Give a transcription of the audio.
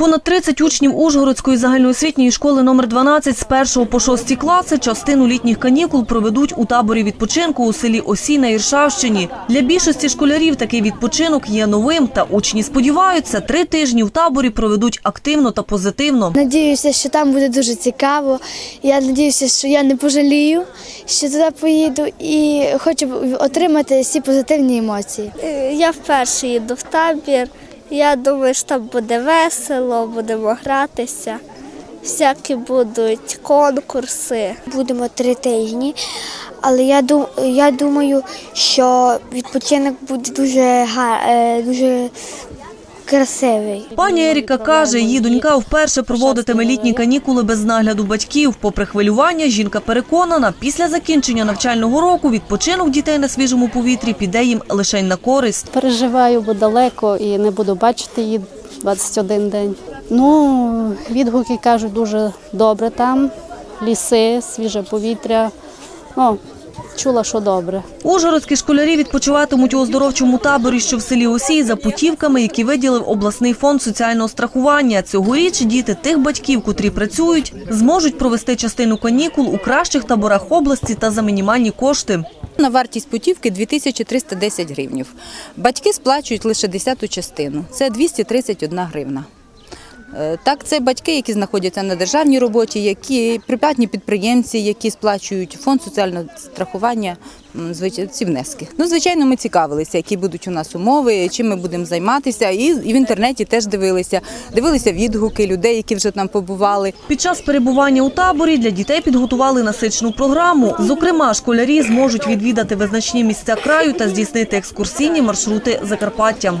Понад 30 учнів Ужгородської загальноосвітньої школи номер 12 з 1 по 6 класи частину літніх канікул проведуть у таборі відпочинку у селі Осій на Іршавщині. Для більшості школярів такий відпочинок є новим, та учні сподіваються, три тижні в таборі проведуть активно та позитивно. Надіюся, що там буде дуже цікаво. Я надіюся, що я не пожалію, що туди поїду і хочу отримати всі позитивні емоції. Е, Я вперше їду в табір. Я думаю, що там буде весело, будемо гратися. Всякі будуть конкурси. Будемо три тижні, але я, дум, я думаю, що відпочинок буде дуже, е, дуже красивий. Пані Еріка каже, її донька вперше проводитиме літні канікули без нагляду батьків. Попри хвилювання, жінка переконана, після закінчення навчального року відпочинок дітей на свіжому повітрі піде їм лише на користь. Переживаю, бо далеко і не буду бачити її 21 день. Ну, відгуки кажуть, дуже добре там, ліси, свіже повітря. Ну, чула, що добре. Ужгородські школярі відпочиватимуть у оздоровчому таборі, що в селі Осій, за путівками, які виділив обласний фонд соціального страхування. Цьогоріч діти тих батьків, котрі працюють, зможуть провести частину канікул у кращих таборах області та за мінімальні кошти. На вартість путівки 2310 гривнів. Батьки сплачують лише 10-ту частину. Це 231 гривна. Е, Так, це батьки, які знаходяться на державній роботі, які приватні підприємці, які сплачують фонд соціального страхування, ці внески. Ну, звичайно, ми цікавилися, які будуть у нас умови, чим ми будемо займатися. І в інтернеті теж дивилися. Дивилися відгуки людей, які вже там побували. Під час перебування у таборі для дітей підготували насичену програму. Зокрема, школярі зможуть відвідати визначні місця краю та здійснити екскурсійні маршрути Закарпаттям.